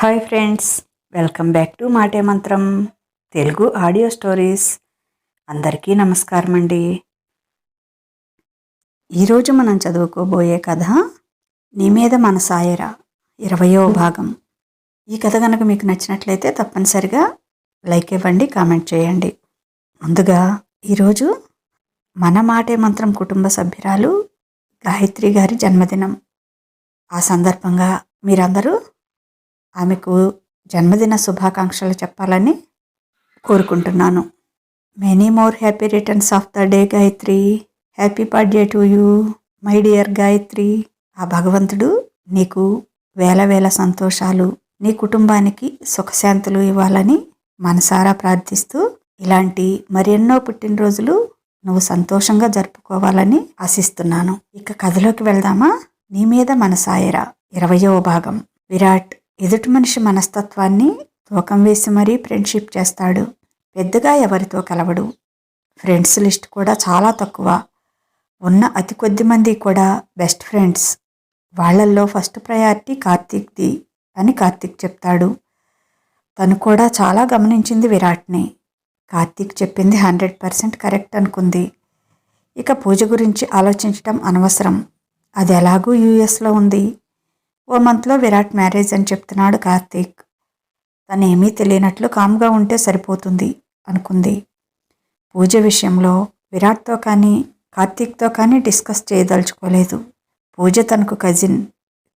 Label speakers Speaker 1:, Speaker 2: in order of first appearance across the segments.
Speaker 1: Hi friends welcome back to మాటే మంత్రం Telugu audio stories. అందరికీ నమస్కారం అండి. ఈరోజు మనం చదువుకోబోయే కథ నీ మీద మన సాయరా ఇరవయో భాగం. ఈ కథ కనుక మీకు నచ్చినట్లయితే తప్పనిసరిగా లైక్ ఇవ్వండి కామెంట్ చేయండి. ముందుగా ఈరోజు మన మాటే మంత్రం కుటుంబ సభ్యురాలు గాయత్రి గారి జన్మదినం. ఆ సందర్భంగా మీరందరూ ఆమెకు జన్మదిన శుభాకాంక్షలు చెప్పాలని కోరుకుంటున్నాను. Many more happy returns of the day Gayatri happy birthday to you my dear Gayatri ఆ భగవంతుడు నీకు వేల వేల సంతోషాలు నీ కుటుంబానికి సుఖశాంతులు ఇవ్వాలని మనసారా ప్రార్థిస్తూ ఇలాంటి మరెన్నో పుట్టినరోజులు నువ్వు సంతోషంగా జరుపుకోవాలని ఆశిస్తున్నాను. ఇక కథలోకి వెళ్దామా? నీ మీద మనసాయరా. ఇరవయవ భాగం. విరాట్ ఎదుటి మనిషి మనస్తత్వాన్ని తూకం వేసి మరీ ఫ్రెండ్షిప్ చేస్తాడు. పెద్దగా ఎవరితో కలవడు. ఫ్రెండ్స్ లిస్ట్ కూడా చాలా తక్కువ. ఉన్న అతి కొద్ది మంది కూడా బెస్ట్ ఫ్రెండ్స్ వాళ్ళల్లో ఫస్ట్ ప్రయారిటీ కార్తీక్ది అని కార్తీక్ చెప్తాడు. తను కూడా చాలా గమనించింది విరాట్ని. కార్తీక్ చెప్పింది హండ్రెడ్ పర్సెంట్ కరెక్ట్ అనుకుంది. ఇక పూజ గురించి ఆలోచించటం అనవసరం. అది ఎలాగూ యూఎస్లో ఉంది. ఓ మంత్లో విరాట్ మ్యారేజ్ అని చెప్తున్నాడు కార్తీక్. తనేమీ తెలియనట్లు కామ్గా ఉంటే సరిపోతుంది అనుకుంది. పూజ విషయంలో విరాట్తో కానీ కార్తీక్తో కానీ డిస్కస్ చేయదలుచుకోలేదు. పూజ తనకు కజిన్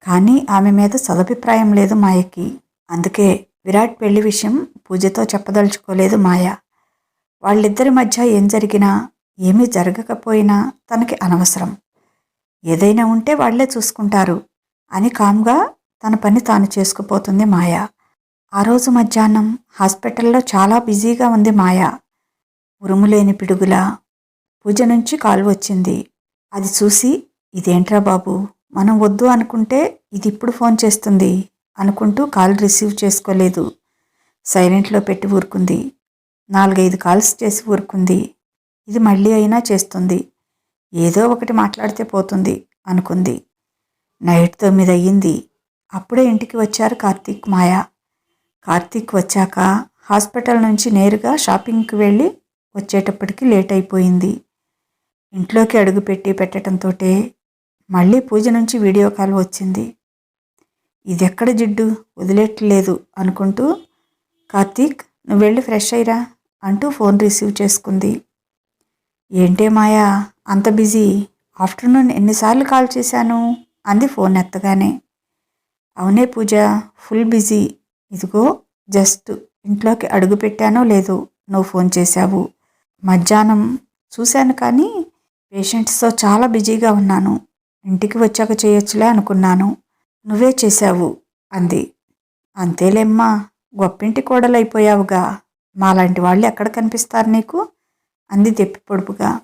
Speaker 1: కానీ ఆమె మీద సదభిప్రాయం లేదు మాయకి. అందుకే విరాట్ పెళ్ళి విషయం పూజతో చెప్పదలుచుకోలేదు మాయ. వాళ్ళిద్దరి మధ్య ఏం జరిగినా ఏమీ జరగకపోయినా తనకి అనవసరం. ఏదైనా ఉంటే వాళ్ళే చూసుకుంటారు. అని కామ్గా తన పని తాను చేసుకుపోతుంది మాయ. ఆ రోజు మధ్యాహ్నం హాస్పిటల్లో చాలా బిజీగా ఉంది మాయ. ఉరుములేని పిడుగులా పూజ నుంచి కాల్ వచ్చింది. అది చూసి ఇదేంట్రా బాబు మనం వద్దు అనుకుంటే ఇది ఇప్పుడు ఫోన్ చేస్తుంది అనుకుంటూ కాల్ రిసీవ్ చేసుకోలేదు. సైలెంట్లో పెట్టి ఊరుకుంది. నాలుగైదు కాల్స్ చేసి ఊరుకుంది. ఇది మళ్ళీ అయినా చేస్తుంది. ఏదో ఒకటి మాట్లాడితే పోతుంది అనుకుంది. నైట్ తొమ్మిది అయ్యింది అప్పుడే ఇంటికి వచ్చారు కార్తీక్ మాయ. కార్తీక్ వచ్చాక హాస్పిటల్ నుంచి నేరుగా షాపింగ్కి వెళ్ళి వచ్చేటప్పటికి లేట్ అయిపోయింది ఇంట్లోకి అడుగుపెట్టి పెట్టడంతో మళ్ళీ పూజ నుంచి వీడియో కాల్ వచ్చింది. ఇది ఎక్కడ జిడ్డు? వదిలేట్లేదు అనుకుంటూ కార్తీక్ నువ్వు వెళ్ళి ఫ్రెష్ అయ్యిరా అంటూ ఫోన్ రిసీవ్ చేసుకుంది. ఏంటే మాయా అంత బిజీ? ఆఫ్టర్నూన్ ఎన్నిసార్లు కాల్ చేశాను? అంది ఫోన్ ఎత్తగానే. అవునే పూజ ఫుల్ బిజీ. ఇదిగో జస్ట్ ఇంట్లోకి అడుగు పెట్టానో లేదో నువ్వు ఫోన్ చేశావు. మధ్యాహ్నం చూశాను కానీ పేషెంట్స్తో చాలా బిజీగా ఉన్నాను. ఇంటికి వచ్చాక చేయొచ్చులే అనుకున్నాను. నువ్వే చేశావు అంది. అంతేలేమ్మా గొప్పింటి కోడలైపోయావుగా. మాలాంటి వాళ్ళు ఎక్కడ కనిపిస్తారు నీకు? అంది తెప్పి పొడుపుగా.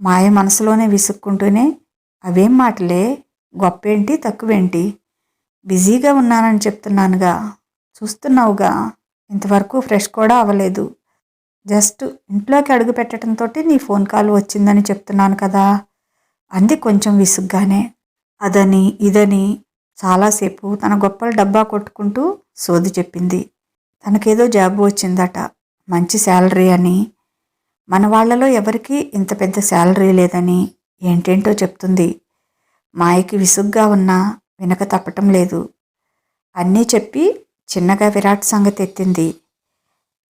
Speaker 1: మాయ మనసులోనే విసుక్కుంటూనే అవేం మాటలే? గొప్పేంటి? తక్కువేంటి? బిజీగా ఉన్నానని చెప్తున్నానుగా. చూస్తున్నావుగా. ఇంతవరకు ఫ్రెష్ కూడా అవ్వలేదు. జస్ట్ ఇంట్లోకి అడుగు పెట్టడంతో నీ ఫోన్ కాల్ వచ్చిందని చెప్తున్నాను కదా. అంది కొంచెం విసుగ్గానే. అదని ఇదని చాలాసేపు తన గొప్పలు డబ్బా కొట్టుకుంటూ సోది చెప్పింది. తనకేదో జాబ్ వచ్చిందట. మంచి శాలరీ అని. మన వాళ్ళలో ఎవరికీ ఇంత పెద్ద శాలరీ లేదని ఏంటేంటో చెప్తుంది. మాయకి విసుగ్గా ఉన్నా వినక తప్పటం లేదు. అన్నీ చెప్పి చిన్నగా విరాట్ సంగతి ఎత్తింది.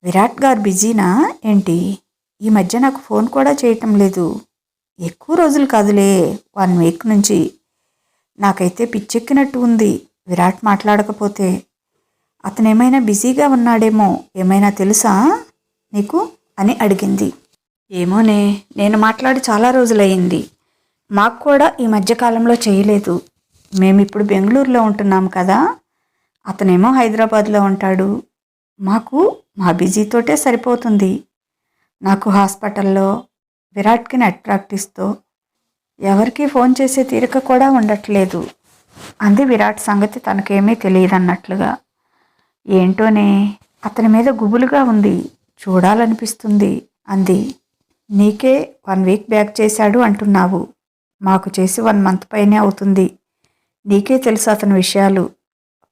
Speaker 1: విరాట్ గారు బిజీనా ఏంటి? ఈ మధ్య నాకు ఫోన్ కూడా చేయటం లేదు. ఎక్కువ రోజులు కాదులే వన్ వీక్ నుంచి. నాకైతే పిచ్చెక్కినట్టు ఉంది విరాట్ మాట్లాడకపోతే. అతనేమైనా బిజీగా ఉన్నాడేమో ఏమైనా తెలుసా? నీకు? అని అడిగింది. ఏమోనే నేను మాట్లాడి చాలా రోజులయ్యింది. మాకు కూడా ఈ మధ్యకాలంలో చేయలేదు. మేము ఇప్పుడు బెంగళూరులో ఉంటున్నాం కదా అతనేమో హైదరాబాద్లో ఉంటాడు. మాకు మా బిజీతోటే సరిపోతుంది. నాకు హాస్పిటల్లో విరాట్కి నెట్ ప్రాక్టీస్తో ఎవరికి ఫోన్ చేసే తీరిక కూడా ఉండట్లేదు. అంది విరాట్ సంగతి తనకేమీ తెలియదన్నట్లుగా. ఏంటోనే అతని మీద గుబులుగా ఉంది. చూడాలనిపిస్తుంది అంది. నీకే వన్ వీక్ బ్యాక్ చేశాడు అంటున్నావు. మాకు చేసి వన్ మంత్ పైనే అవుతుంది. నీకే తెలుసు అతని విషయాలు.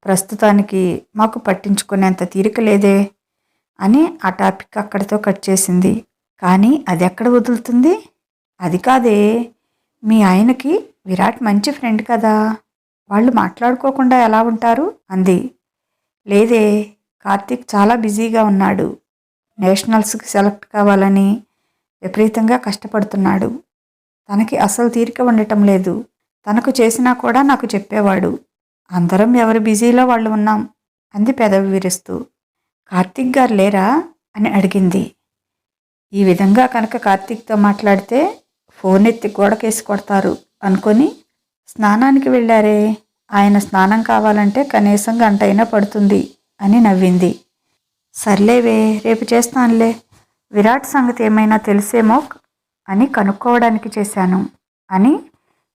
Speaker 1: ప్రస్తుతానికి మాకు పట్టించుకునేంత తీరిక లేదే అని ఆ టాపిక్ అక్కడితో కట్ చేసింది. కానీ అది ఎక్కడ వదులుతుంది? అది కాదే. మీ ఆయనకి విరాట్ మంచి ఫ్రెండ్ కదా. వాళ్ళు మాట్లాడుకోకుండా ఎలా ఉంటారు? అంది. లేదే. కార్తీక్ చాలా బిజీగా ఉన్నాడు. నేషనల్స్కి సెలెక్ట్ కావాలని విపరీతంగా కష్టపడుతున్నాడు. తనకి అసలు తీరిక ఉండటం లేదు. తనకు చేసినా కూడా నాకు చెప్పేవాడు. అందరం ఎవరు బిజీలో వాళ్ళు ఉన్నాం అంది పెదవి విరుస్తూ. కార్తీక్ గారు లేరా? అని అడిగింది. ఈ విధంగా కనుక కార్తీక్తో మాట్లాడితే ఫోన్ ఎత్తి గోడకేసి కొడతారు అనుకొని స్నానానికి వెళ్ళారే. ఆయన స్నానం కావాలంటే కనీసం గంట అయినా పడుతుంది అని నవ్వింది. సర్లేవే రేపు చేస్తానులే. విరాట్ సంగతి ఏమైనా తెలిసేమో అని కనుక్కోవడానికి చేశాను. అని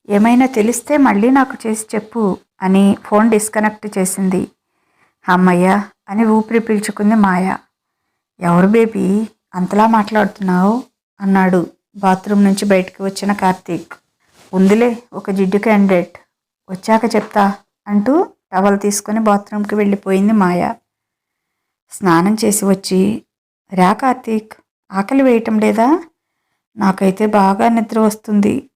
Speaker 1: ఏమైనా తెలిస్తే మళ్ళీ నాకు చేసి చెప్పు అని ఫోన్ డిస్కనెక్ట్ చేసింది. అమ్మయ్య అని ఊపిరి పీల్చుకుంది మాయ. ఎవరు బేబీ? అంతలా మాట్లాడుతున్నావు? అన్నాడు బాత్రూమ్ నుంచి బయటకు వచ్చిన కార్తీక్. ఉందిలే ఒక జిడ్డు క్యాండిడేట్. వచ్చాక చెప్తా అంటూ టవల్ తీసుకొని బాత్రూమ్కి వెళ్ళిపోయింది మాయ. స్నానం చేసి వచ్చి రా కార్తీక్ ఆకలి వేయటం లేదా? నాకైతే బాగా నిద్ర వస్తుంది.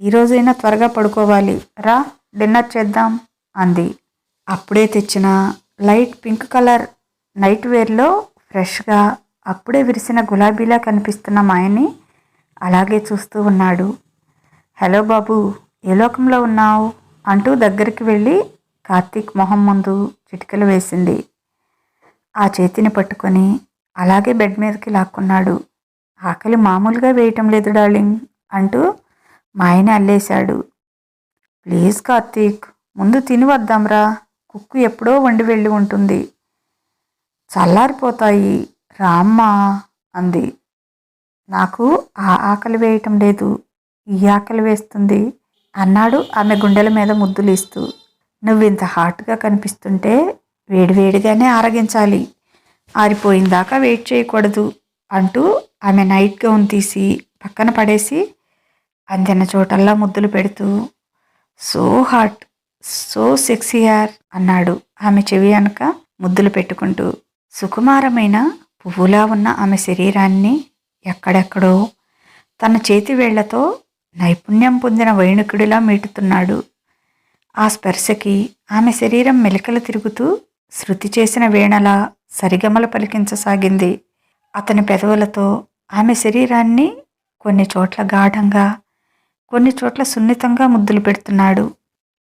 Speaker 1: ఈరోజైనా త్వరగా పడుకోవాలి. రా డిన్నర్ చేద్దాం అంది. అప్పుడే తెచ్చిన లైట్ పింక్ కలర్ నైట్ వేర్లో ఫ్రెష్గా అప్పుడే విరిసిన గులాబీలా కనిపిస్తున్న మాయని అలాగే చూస్తూ ఉన్నాడు. హలో బాబు ఏ లోకంలో ఉన్నావు? అంటూ దగ్గరికి వెళ్ళి కార్తీక్ మొహం ముందు చిటికలు వేసింది. ఆ చేతిని పట్టుకొని అలాగే బెడ్ మీదకి లాక్కున్నాడు. ఆకలి మామూలుగా వేయటం లేదు డార్లింగ్ అంటూ మా ఆయన అల్లేశాడు. ప్లీజ్ కార్తీక్ ముందు తిని వద్దాంరా. కుక్కు ఎప్పుడో వండి వెళ్ళి ఉంటుంది. చల్లారిపోతాయి. రామ్మా అంది. నాకు ఆ ఆకలి వేయటం లేదు. ఈ ఆకలి వేస్తుంది అన్నాడు ఆమె గుండెల మీద ముద్దులేస్తూ. నువ్వు ఇంత హాట్గా కనిపిస్తుంటే వేడివేడిగానే ఆరగించాలి. ఆరిపోయిందాకా వెయిట్ చేయకూడదు అంటూ ఆమె నైట్ గౌన్ తీసి పక్కన పడేసి అందిన చోటల్లా ముద్దులు పెడుతూ సో హాట్ సో సెక్సీఆర్ అన్నాడు. ఆమె చెవి అనక ముద్దులు పెట్టుకుంటూ సుకుమారమైన పువ్వులా ఉన్న ఆమె శరీరాన్ని ఎక్కడెక్కడో తన చేతి వేళ్ళతో నైపుణ్యం పొందిన వైణుకుడిలా మీటుతున్నాడు. ఆ స్పర్శకి ఆమె శరీరం మెలికలు తిరుగుతూ శృతి చేసిన వీణలా సరిగమలు పలికించసాగింది. అతని పెదవులతో ఆమె శరీరాన్ని కొన్ని చోట్ల గాఢంగా కొన్ని చోట్ల సున్నితంగా ముద్దులు పెడుతున్నాడు.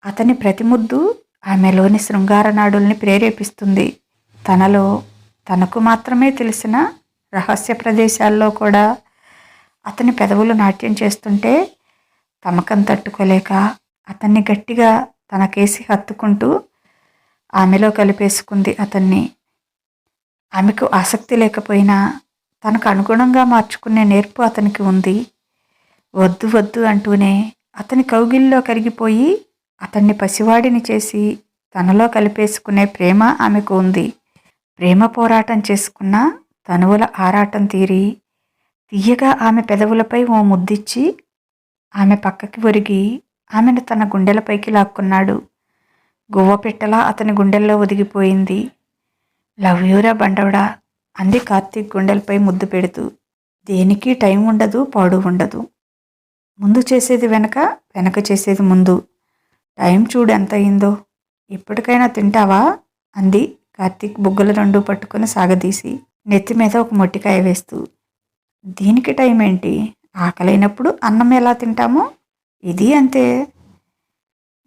Speaker 1: అతని ప్రతి ముద్దు ఆమెలోని శృంగార నాడుల్ని ప్రేరేపిస్తుంది. తనలో తనకు మాత్రమే తెలిసిన రహస్య ప్రదేశాల్లో కూడా అతని పెదవులు నాట్యం చేస్తుంటే తమకం తట్టుకోలేక అతన్ని గట్టిగా తన కేసి హత్తుకుంటూ ఆమెలో కలిపేసుకుంది అతన్ని. ఆమెకు ఆసక్తి లేకపోయినా తనకు అనుగుణంగా మార్చుకునే నేర్పు అతనికి ఉంది. వద్దు వద్దు అంటూనే అతని కౌగిల్లో కరిగిపోయి అతన్ని పసివాడిని చేసి తనలో కలిపేసుకునే ప్రేమ ఆమెకు ఉంది. ప్రేమ పోరాటం చేసుకున్న తనువుల ఆరాటం తీరి తీయగా ఆమె పెదవులపై ఓ ముద్దిచ్చి ఆమె పక్కకి ఒరిగి ఆమెను తన గుండెలపైకి లాక్కున్నాడు. గువ్వ పెట్టలా అతని గుండెల్లో ఒదిగిపోయింది. లవ్ యూరా బండవడా అంది కార్తీక్ గుండెలపై ముద్దు పెడుతూ. దేనికి టైం ఉండదు పాడు ఉండదు. ముందు చేసేది వెనక వెనక చేసేది ముందు. టైం చూడు ఎంత అయిందో ఇప్పటికైనా తింటావా? అంది కార్తీక్ బుగ్గలు రెండు పట్టుకుని సాగదీసి నెత్తి మీద ఒక మొట్టికాయ వేస్తూ. దీనికి టైం ఏంటి ఆకలైనప్పుడు అన్నం ఎలా తింటామో? ఇది అంతే.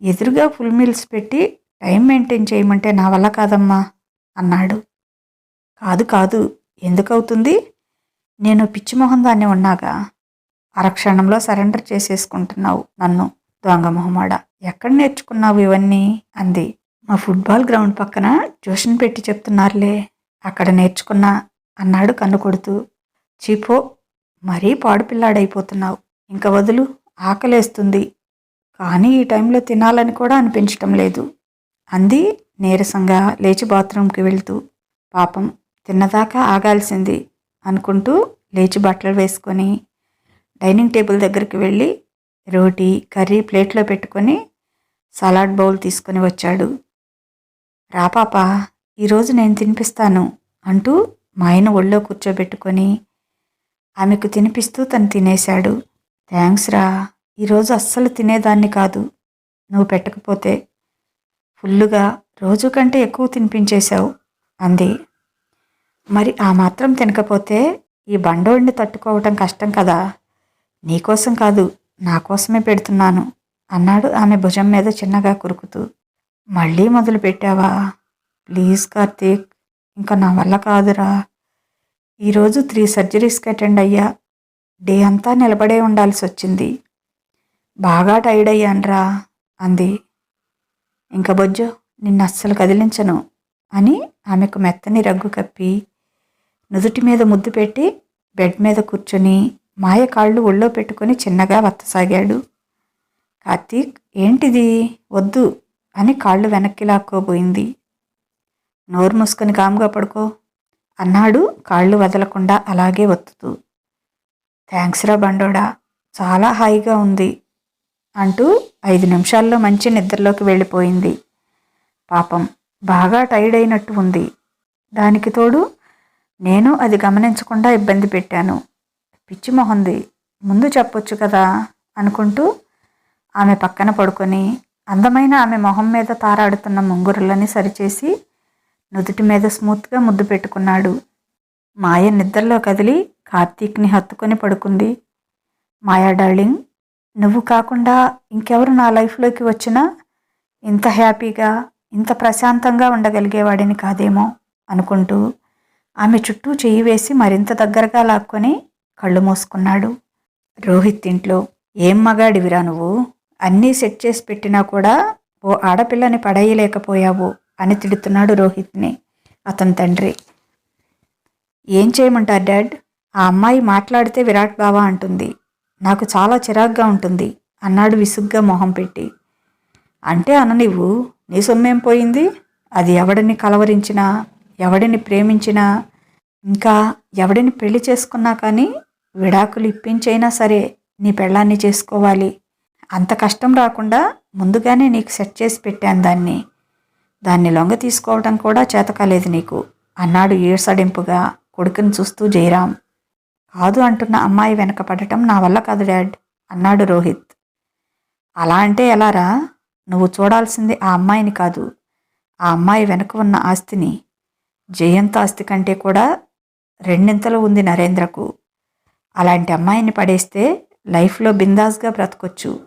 Speaker 1: ఎదురుగా ఫుల్ మీల్స్ పెట్టి టైం మెయింటైన్ చేయమంటే నా వల్ల కాదమ్మా అన్నాడు. కాదు కాదు. ఎందుకవుతుంది? నేను పిచ్చిమొహం దాన్ని ఉన్నాగా? అరక్షణంలో సరెండర్ చేసేసుకుంటున్నావు నన్ను దొంగ మొహమాడ. ఎక్కడ నేర్చుకున్నావు ఇవన్నీ? అంది. మా ఫుట్బాల్ గ్రౌండ్ పక్కన ట్యూషన్ పెట్టి చెప్తున్నారులే. అక్కడ నేర్చుకున్నా అన్నాడు కన్ను కొడుతూ. చీపో మరీ పాడుపిల్లాడైపోతున్నావు. ఇంక వదులు ఆకలేస్తుంది. కానీ ఈ టైంలో తినాలని కూడా అనిపించటం లేదు. అంది నీరసంగా లేచి బాత్రూంకి వెళ్తూ. పాపం తిన్నదాకా ఆగాల్సింది అనుకుంటూ లేచి బట్టలు వేసుకొని డైనింగ్ టేబుల్ దగ్గరికి వెళ్ళి రోటీ కర్రీ ప్లేట్లో పెట్టుకొని సలాడ్ బౌల్ తీసుకొని వచ్చాడు. రా పాప ఈరోజు నేను తినిపిస్తాను అంటూ మా ఆయన ఒళ్ళో కూర్చోబెట్టుకొని ఆమెకు తినిపిస్తూ తను తినేశాడు. థ్యాంక్స్ రా ఈరోజు అస్సలు తినేదాన్ని కాదు. నువ్వు పెట్టకపోతే ఫుల్లుగా రోజు కంటే ఎక్కువ తినిపించేశావు అంది. మరి ఆ మాత్రం తినకపోతే ఈ బండోడిని తట్టుకోవటం కష్టం కదా. నీకోసం కాదు నా కోసమే పెడుతున్నాను అన్నాడు ఆమె భుజం మీద చిన్నగా కురుకుతూ. మళ్ళీ మొదలు పెట్టావా? ప్లీజ్ కార్తీక్ ఇంకా నా వల్ల కాదురా. ఈరోజు త్రీ సర్జరీస్కి అటెండ్ అయ్యా. డే అంతా నిలబడే ఉండాల్సి వచ్చింది. బాగా టైర్డ్ అయ్యాన్రా అంది. ఇంక బొజ్జు నిన్ను అస్సలు కదిలించను అని ఆమెకు మెత్తని రగ్గు కప్పి నుదుటి మీద ముద్దు పెట్టి బెడ్ మీద కూర్చొని మాయ కాళ్ళు ఒళ్ళో పెట్టుకొని చిన్నగా వత్తసాగాడు. కార్తీక్ ఏంటిది? వద్దు అని కాళ్ళు వెనక్కి లాక్కోబోయింది. నోరు మూసుకొని కాముగా పడుకో అన్నాడు కాళ్ళు వదలకుండా అలాగే ఒత్తుతూ థ్యాంక్స్ రా బండోడా చాలా హాయిగా ఉంది అంటూ ఐదు నిమిషాల్లో మంచి నిద్రలోకి వెళ్ళిపోయింది. పాపం బాగా టైర్డ్ అయినట్టు ఉంది. దానికి తోడు నేను అది గమనించకుండా ఇబ్బంది పెట్టాను. పిచ్చి మొహంది. ముందు చెప్పొచ్చు కదా? అనుకుంటూ ఆమె పక్కన పడుకొని అందమైన ఆమె మొహం మీద తారాడుతున్న ముంగురులని సరిచేసి నుదుటి మీద స్మూత్గా ముద్దు పెట్టుకున్నాడు. మాయ నిద్రలో కదిలి కార్తీక్ని హత్తుకొని పడుకుంది. మాయా డార్లింగ్ నువ్వు కాకుండా ఇంకెవరు నా లైఫ్లోకి వచ్చినా ఇంత హ్యాపీగా ఇంత ప్రశాంతంగా ఉండగలిగేవాడిని కాదేమో అనుకుంటూ ఆమె చుట్టూ చెయ్యి వేసి మరింత దగ్గరగా లాక్కొని కళ్ళు మూసుకున్నాడు. రోహిత్ ఇంట్లో ఏం మగాడివిరా నువ్వు? అన్నీ సెట్ చేసి పెట్టినా కూడా ఓ ఆడపిల్లని పడేయలేకపోయావు అని తిడుతున్నాడు రోహిత్ని అతని తండ్రి. ఏం చేయమంటారు డాడ్? ఆ అమ్మాయి మాట్లాడితే విరాట్ బావా అంటుంది. నాకు చాలా చిరాగ్గా ఉంటుంది అన్నాడు విసుగ్గా మొహం పెట్టి. అంటే అన్న నీవు? నీ సొమ్మేం పోయింది? అది ఎవడిని కలవరించినా? ఎవడిని ప్రేమించినా ఇంకా ఎవడిని పెళ్ళి చేసుకున్నా కానీ విడాకులు ఇప్పించైనా సరే నీ పెళ్ళాన్ని చేసుకోవాలి. అంత కష్టం రాకుండా ముందుగానే నీకు సెట్ చేసి పెట్టాను దాన్ని. దాన్ని లొంగ తీసుకోవడం కూడా చేతకాలేదు నీకు. అన్నాడు ఈడ్సడింపుగా కొడుకుని చూస్తూ జయరాం. కాదు అంటున్న అమ్మాయి వెనక పడటం నా వల్ల కాదు డాడ్ అన్నాడు రోహిత్. అలా అంటే ఎలారా? నువ్వు చూడాల్సింది ఆ అమ్మాయిని కాదు. ఆ అమ్మాయి వెనక ఉన్న ఆస్తిని జయంత్ ఆస్తి కంటే కూడా రెండింతలు ఉంది నరేంద్రకు. అలాంటి అమ్మాయిని పడేస్తే లైఫ్లో బిందాస్గా బ్రతకొచ్చు.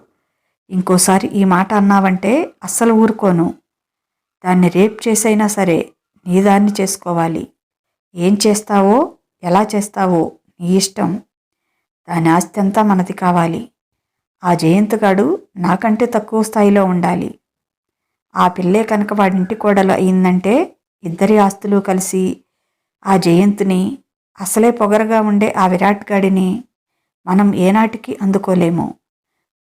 Speaker 1: ఇంకోసారి ఈ మాట అన్నావంటే అస్సలు ఊరుకోను. దాన్ని రేప్ చేసైనా సరే నీ దాన్ని చేసుకోవాలి. ఏం చేస్తావో ఎలా చేస్తావో నీ ఇష్టం. దాని ఆస్తి అంతా మనది కావాలి. ఆ జయంతగాడు నాకంటే తక్కువ స్థాయిలో ఉండాలి. ఆ పిల్లే కనుక వాడింటి కోడలు అయిందంటే ఇద్దరి ఆస్తులు కలిసి ఆ జయంత్ని అసలే పొగరగా ఉండే ఆ విరాట్ గాడిని మనం ఏనాటికి అందుకోలేము.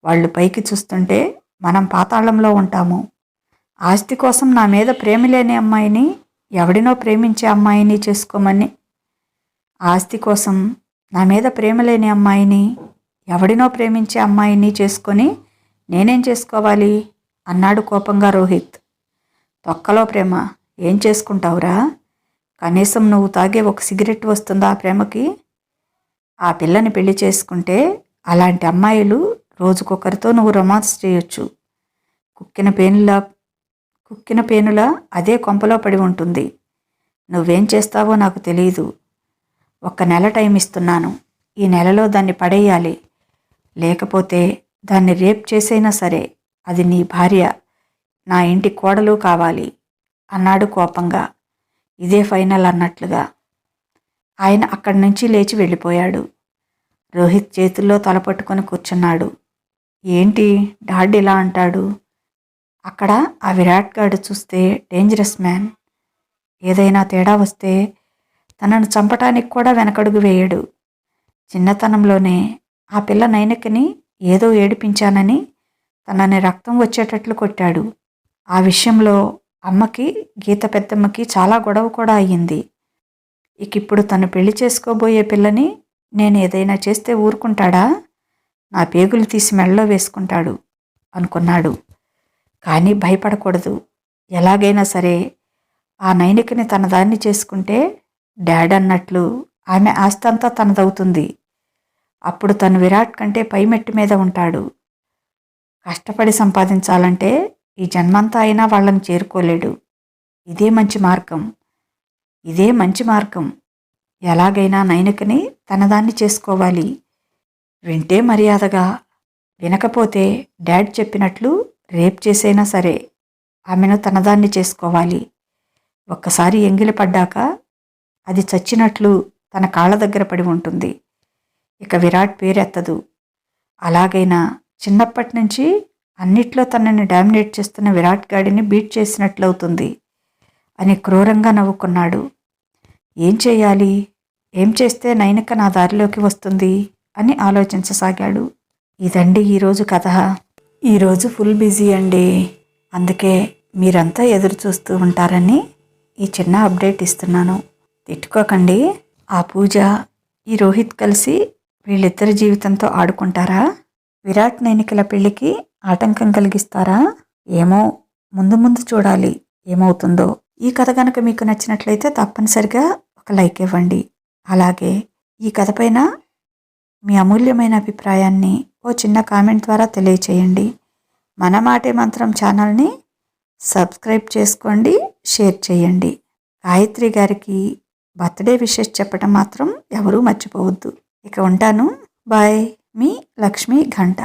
Speaker 1: వాళ్ళు పైకి చూస్తుంటే మనం పాతాళంలో ఉంటాము. ఆస్తి కోసం నా మీద ప్రేమ లేని అమ్మాయిని ఎవడినో ప్రేమించే అమ్మాయిని చేసుకోమని ఆస్తి కోసం నా మీద ప్రేమ లేని అమ్మాయిని ఎవడినో ప్రేమించే అమ్మాయిని చేసుకొని నేనేం చేసుకోవాలి? అన్నాడు కోపంగా రోహిత్. తొక్కలో ప్రేమ. ఏం చేసుకుంటావురా? కనీసం నువ్వు తాగే ఒక సిగరెట్ వస్తుందా ఆ ప్రేమకి? ఆ పిల్లని పెళ్ళి చేసుకుంటే అలాంటి అమ్మాయిలు రోజుకొకరితో నువ్వు రొమాన్స్ చేయొచ్చు. కుక్కిన పేనులా కుక్కిన పేనులా అదే కొంపలో పడి ఉంటుంది. నువ్వేం చేస్తావో నాకు తెలియదు ఒక్క నెల టైం ఇస్తున్నాను. ఈ నెలలో దాన్ని పడేయాలి. లేకపోతే దాన్ని రేప్ చేసైనా సరే అది నీ భార్య. నా ఇంటి కోడలు కావాలి. అన్నాడు కోపంగా. ఇదే ఫైనల్ అన్నట్లుగా. ఆయన అక్కడి నుంచి లేచి వెళ్ళిపోయాడు. రోహిత్ చేతుల్లో తలపట్టుకొని కూర్చున్నాడు. ఏంటి? డాడ్ ఇలా అంటాడు. అక్కడ ఆ విరాట్ గాడు చూస్తే డేంజరస్ మ్యాన్. ఏదైనా తేడా వస్తే తనను చంపటానికి కూడా వెనకడుగు వేయడు. చిన్నతనంలోనే ఆ పిల్ల నైనకిని ఏదో ఏడిపించానని తనని రక్తం వచ్చేటట్లు కొట్టాడు. ఆ విషయంలో అమ్మకి గీత పెద్దమ్మకి చాలా గొడవ కూడా అయ్యింది. ఇక ఇప్పుడు తను పెళ్ళి చేసుకోబోయే పిల్లని నేను ఏదైనా చేస్తే ఊరుకుంటాడా? నా పేగులు తీసి మెళ్ళలో వేసుకుంటాడు అనుకున్నాడు. కానీ భయపడకూడదు. ఎలాగైనా సరే ఆ నైనికని తన దాన్ని చేసుకుంటే డాడ్ అన్నట్లు ఆమె ఆస్తి అంతా తనదవుతుంది. అప్పుడు తను విరాట్ కంటే పై మెట్టు మీద ఉంటాడు. కష్టపడి సంపాదించాలంటే ఈ జన్మంతా అయినా వాళ్ళని చేరుకోలేడు. ఇదే మంచి మార్గం. ఇదే మంచి మార్గం. ఎలాగైనా నైనికని తనదాన్ని చేసుకోవాలి. వింటే మర్యాదగా వినకపోతే డాడ్ చెప్పినట్లు రేప్ చేసైనా సరే ఆమెను తనదాన్ని చేసుకోవాలి. ఒక్కసారి ఎంగిలి పడ్డాక అది చచ్చినట్లు తన కాళ్ళ దగ్గర పడి ఉంటుంది. ఇక విరాట్ పేరెత్తదు. అలాగైనా చిన్నప్పటి నుంచి అన్నిట్లో తనని డామినేట్ చేస్తున్న విరాట్ గాడిని బీట్ చేసినట్లవుతుంది అని క్రూరంగా నవ్వుకున్నాడు. ఏం చేయాలి? ఏం చేస్తే నైనక నా దారిలోకి వస్తుంది? అని ఆలోచించసాగాడు. ఇదండి ఈరోజు కథ. ఈరోజు ఫుల్ బిజీ అండి. అందుకే మీరంతా ఎదురు చూస్తూ ఉంటారని ఈ చిన్న అప్డేట్ ఇస్తున్నాను. తిట్టుకోకండి. ఆ పూజ ఈ రోహిత్ కలిసి వీళ్ళిద్దరి జీవితంతో ఆడుకుంటారా? విరాట్ నైనికల పెళ్ళికి ఆటంకం కలిగిస్తారా? ఏమో ముందు ముందు చూడాలి ఏమవుతుందో. ఈ కథ కనుక మీకు నచ్చినట్లయితే తప్పనిసరిగా ఒక లైక్ ఇవ్వండి. అలాగే ఈ కథ పైన మీ అమూల్యమైన అభిప్రాయాన్ని ఓ చిన్న కామెంట్ ద్వారా తెలియచేయండి. మన మాటే మంత్రం ఛానల్ని సబ్స్క్రైబ్ చేసుకోండి షేర్ చేయండి. గాయత్రి గారికి బర్త్డే విషెస్ చెప్పడం మాత్రం ఎవరూ మర్చిపోవద్దు. ఇక ఉంటాను. బాయ్. మీ లక్ష్మీ ఘంట.